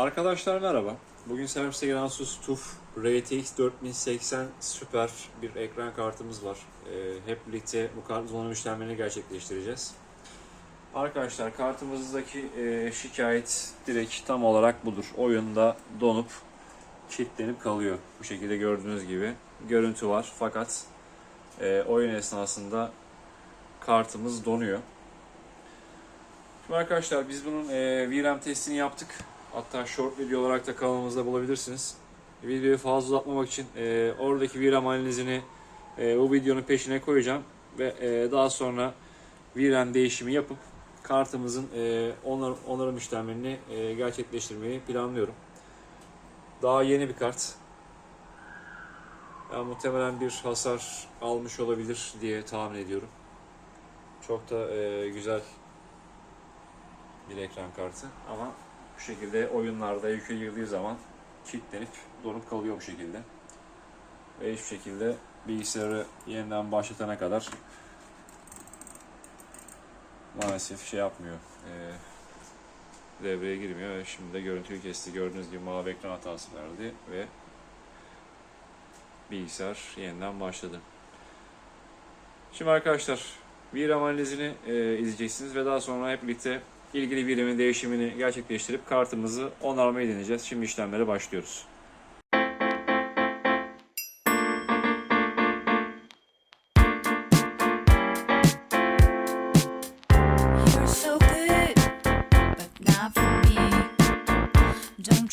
Arkadaşlar merhaba. Bugün servise gelen Asus TUF RTX 4080 süper bir ekran kartımız var. Ee, hep birlikte bu kart donanım işlemlerini gerçekleştireceğiz. Arkadaşlar kartımızdaki e, şikayet direkt tam olarak budur. Oyunda donup kilitlenip kalıyor. Bu şekilde gördüğünüz gibi görüntü var fakat e, oyun esnasında kartımız donuyor. Şimdi arkadaşlar biz bunun e, VRAM testini yaptık. Hatta short video olarak da kanalımızda bulabilirsiniz. Videoyu fazla uzatmamak için e, oradaki VRAM analizini e, bu videonun peşine koyacağım. Ve e, daha sonra VRAM değişimi yapıp kartımızın e, onar, onarım işlemlerini e, gerçekleştirmeyi planlıyorum. Daha yeni bir kart. Yani muhtemelen bir hasar almış olabilir diye tahmin ediyorum. Çok da e, güzel bir ekran kartı ama bu şekilde oyunlarda yükü girdiği zaman kilitlenip donup kalıyor bu şekilde. Ve hiçbir şekilde bilgisayarı yeniden başlatana kadar maalesef şey yapmıyor. E, devreye girmiyor şimdi de görüntüyü kesti. Gördüğünüz gibi mavi ekran hatası verdi ve bilgisayar yeniden başladı. Şimdi arkadaşlar VRAM analizini e, izleyeceksiniz ve daha sonra hep birlikte ilgili VRAM'in değişimini gerçekleştirip kartımızı onarmayı deneyeceğiz. Şimdi işlemlere başlıyoruz.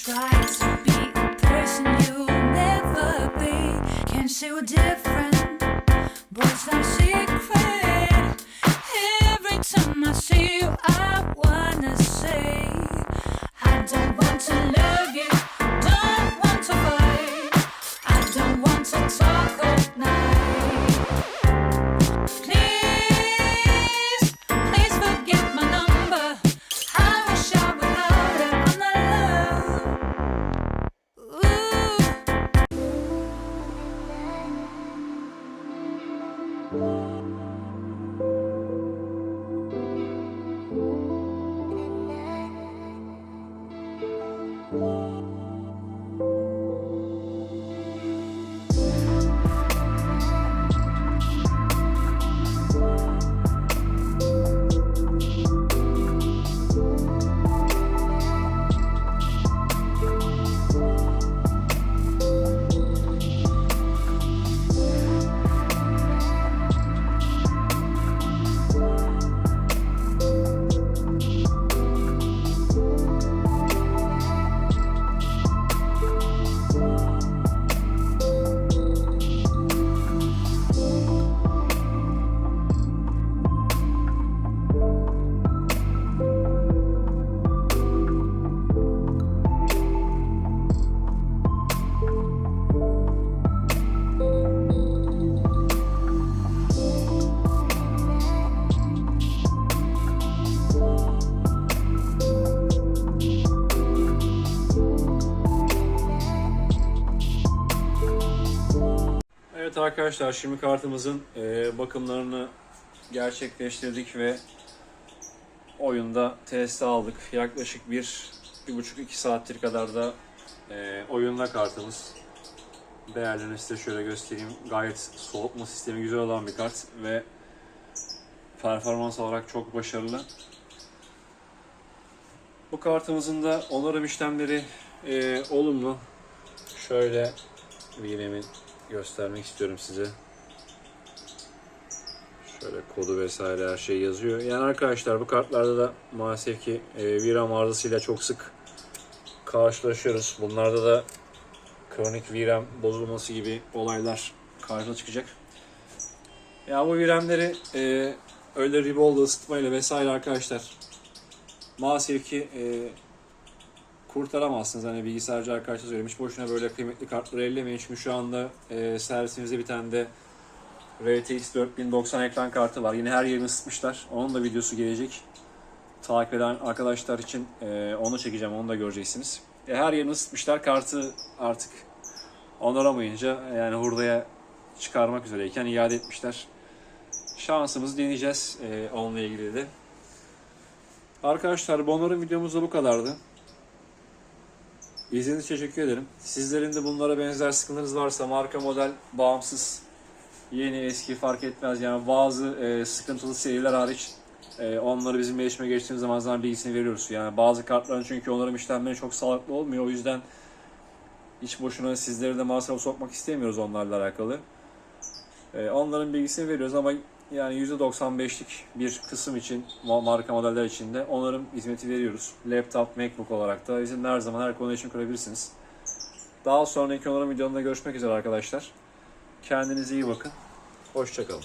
Try to be a person you'll never be. Can't see we're different, Arkadaşlar şimdi kartımızın e, bakımlarını gerçekleştirdik ve oyunda test aldık. Yaklaşık bir, bir buçuk iki saattir kadar da e, oyunda kartımız. Değerlerini size şöyle göstereyim. Gayet soğutma sistemi güzel olan bir kart ve performans olarak çok başarılı. Bu kartımızın da onarım işlemleri e, olumlu. Şöyle VRAM'in göstermek istiyorum size. Şöyle kodu vesaire her şey yazıyor. Yani arkadaşlar bu kartlarda da maalesef ki e, VRAM arızasıyla çok sık karşılaşıyoruz. Bunlarda da kronik VRAM bozulması gibi olaylar karşına çıkacak. Ya bu VRAM'leri e, öyle ribolda ısıtmayla vesaire arkadaşlar maalesef ki e, kurtaramazsınız. Hani bilgisayarcı arkadaşlar söylemiş. Boşuna böyle kıymetli kartları ellemeyin. Çünkü şu anda e, servisimizde bir tane de RTX 4090 ekran kartı var. Yine her yerini ısıtmışlar. Onun da videosu gelecek. Takip eden arkadaşlar için e, onu çekeceğim. Onu da göreceksiniz. E, her yerini ısıtmışlar. Kartı artık onaramayınca yani hurdaya çıkarmak üzereyken iade etmişler. Şansımızı deneyeceğiz e, onunla ilgili de. Arkadaşlar bu onarım videomuz da bu kadardı. İzlediğiniz için teşekkür ederim. Sizlerin de bunlara benzer sıkıntınız varsa marka model bağımsız yeni eski fark etmez yani bazı e, sıkıntılı seriler hariç e, onları bizim iletişime geçtiğimiz zaman zaman bilgisini veriyoruz. Yani bazı kartların çünkü onların işlemleri çok sağlıklı olmuyor. O yüzden hiç boşuna sizleri de masrafa sokmak istemiyoruz onlarla alakalı. E, onların bilgisini veriyoruz ama yani %95'lik bir kısım için ma- marka modeller için de onarım hizmeti veriyoruz. Laptop, Macbook olarak da bizim her zaman her konu için kurabilirsiniz. Daha sonraki onarım videolarında görüşmek üzere arkadaşlar. Kendinize iyi bakın. Hoşçakalın.